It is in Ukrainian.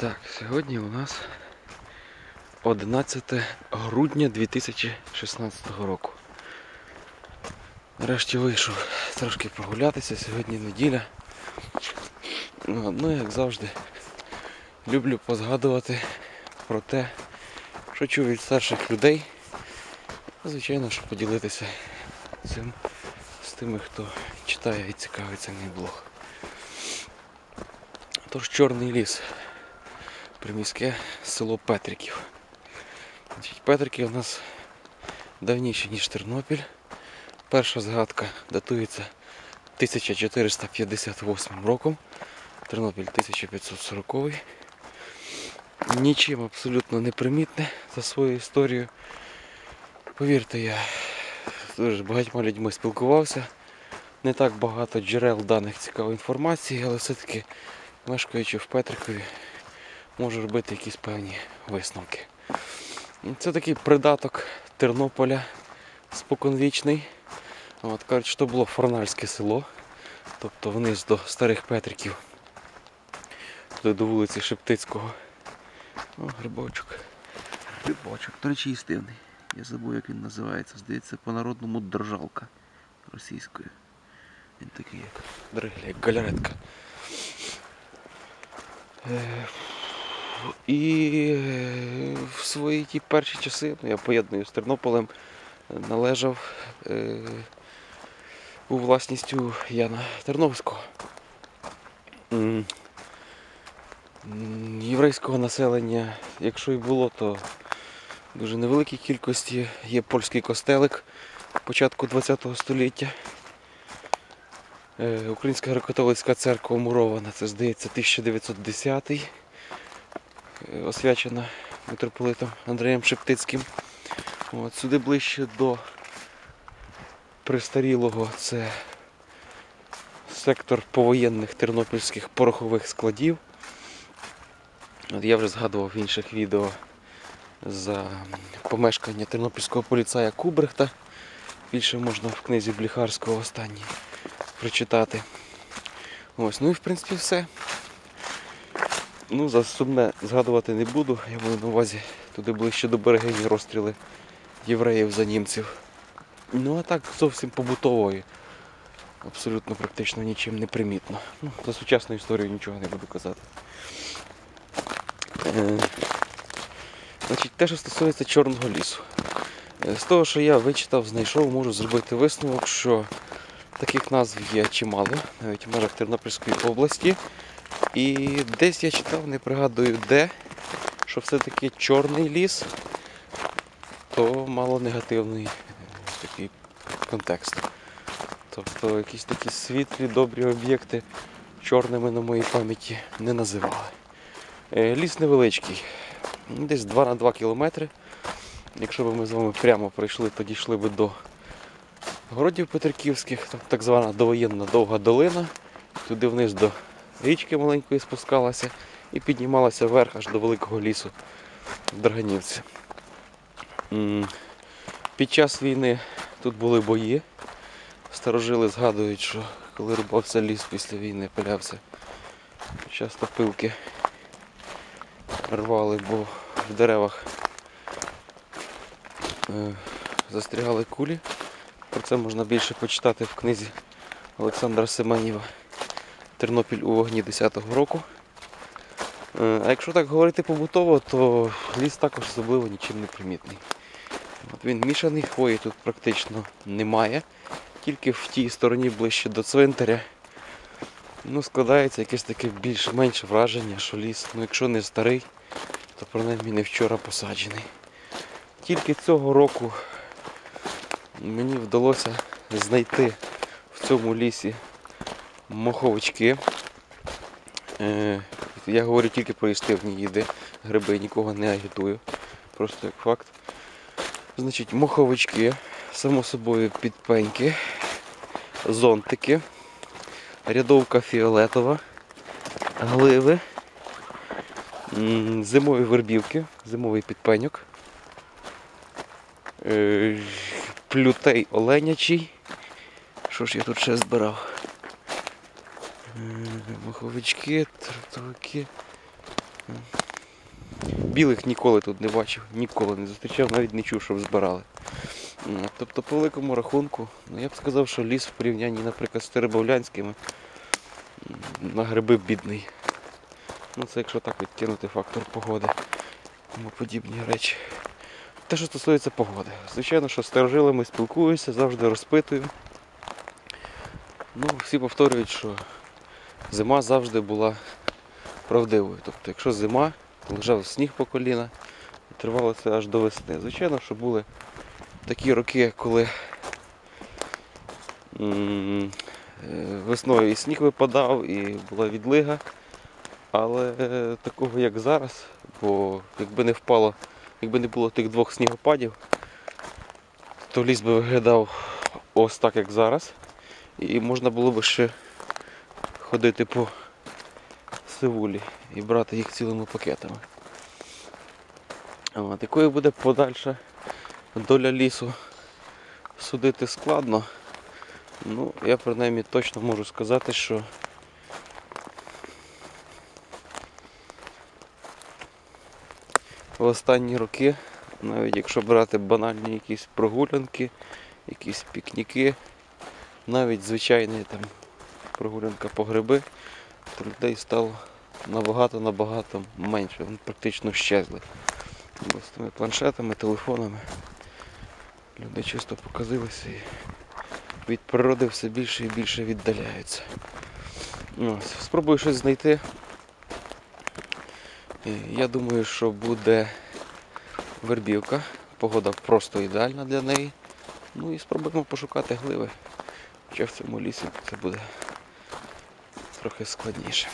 Так, сьогодні у нас 11 грудня 2016 року. Нарешті вийшов трошки прогулятися, сьогодні неділя. Ну, ну, як завжди, люблю позгадувати про те, що чув від старших людей. Звичайно, що поділитися цим з тими, хто читає і цікавиться мій блог. Тож Чорний ліс приміське село Петриків. Петрики у нас давніші, ніж Тернопіль. Перша згадка датується 1458 роком. Тернопіль 1540. Нічим абсолютно не примітне за свою історію. Повірте, я дуже багатьма людьми спілкувався. Не так багато джерел даних цікавої інформації, але все-таки мешкаючи в Петрикові, можу робити якісь певні висновки. Це такий придаток Тернополя споконвічний. От, кажуть, що було Форнальське село, тобто вниз до старих Петриків, туди до вулиці Шептицького. О, грибочок. Грибочок, до речі, їстивний. Я забув, як він називається. Здається, по-народному держалка російською. Він такий як дригля, як галяретка. І е, в свої ті перші часи, ну, я поєдную з Тернополем, належав е, у власністю Яна Терновського. Єврейського населення, якщо і було, то в дуже невеликій кількості є польський костелик початку ХХ століття. Е, Українська греко-католицька церква мурована, це здається 1910 е, освячена митрополитом Андреєм Шептицьким. От, сюди ближче до престарілого це сектор повоєнних тернопільських порохових складів. От я вже згадував в інших відео за помешкання тернопільського поліцая Кубрехта. Більше можна в книзі Бліхарського останній прочитати. Ось, ну і в принципі все. Ну, за сумне згадувати не буду. Я маю на увазі туди ближче до берегині розстріли євреїв за німців. Ну а так зовсім побутової. Абсолютно практично нічим не примітно. Ну, за сучасну історію нічого не буду казати. Е, значить, те, що стосується Чорного лісу. Е, З того, що я вичитав, знайшов, можу зробити висновок, що таких назв є чимало, навіть в межах Тернопільської області. І десь я читав, не пригадую де, що все-таки чорний ліс, то мало негативний такий контекст. Тобто якісь такі світлі, добрі об'єкти чорними на моїй пам'яті не називали. Е, Ліс невеличкий, десь 2 на 2 кілометри. Якщо б ми з вами прямо пройшли, то дійшли б до городів Петриківських, так звана довоєнна довга долина. Туди вниз до річки маленької спускалася і піднімалася вверх аж до великого лісу в Драганівці. Під час війни тут були бої. Старожили згадують, що коли рубався ліс після війни, пилявся, часто пилки рвали, бо в деревах е, застрягали кулі. Про це можна більше почитати в книзі Олександра Семенєва Тернопіль у вогні 10-го року. Е, А якщо так говорити побутово, то ліс також особливо нічим не примітний. От він мішаний, хвої тут практично немає. Тільки в тій стороні ближче до цвинтаря ну, складається якесь таке більш-менш враження, що ліс, ну якщо не старий, то принаймні не вчора посаджений. Тільки цього року мені вдалося знайти в цьому лісі моховички. Е, я говорю тільки про їстивні їди, гриби нікого не агітую. Просто як факт. Значить, моховички, само собою підпеньки, зонтики, рядовка фіолетова, гливи, зимові вербівки, зимовий підпеньок, е, плютей оленячий. Що ж я тут ще збирав? Маховички, трактовики, Білих ніколи тут не бачив, ніколи не зустрічав, навіть не чув, щоб збирали. Тобто, по великому рахунку, ну я б сказав, що ліс в порівнянні, наприклад, з Теребовлянськими на гриби бідний. Ну це якщо так відкинути фактор погоди, тому подібні речі. Те, що стосується погоди. Звичайно, що з старожилами спілкуюся, завжди розпитую. Ну, всі повторюють, що зима завжди була правдивою. Тобто, якщо зима, то лежав сніг по коліна і тривало це аж до весни. Звичайно, що були такі роки, коли весною і сніг випадав, і була відлига. Але е, такого як зараз, бо якби не впало, якби не було тих двох снігопадів, то ліс би виглядав ось так, як зараз. І можна було б ще ходити по сивулі і брати їх цілими пакетами. От, якою буде подальша доля лісу судити складно. Ну, я принаймні точно можу сказати, що в останні роки, навіть якщо брати банальні якісь прогулянки, якісь пікніки, навіть звичайні там прогулянка по гриби, то людей стало набагато-набагато менше, вони практично щезли. Бо з тими планшетами, телефонами люди чисто показилися і від природи все більше і більше віддаляються. Ось, спробую щось знайти. І Я думаю, що буде вербівка. Погода просто ідеальна для неї. Ну і спробуємо пошукати гливи. Хоча в цьому лісі це буде трохи складніше.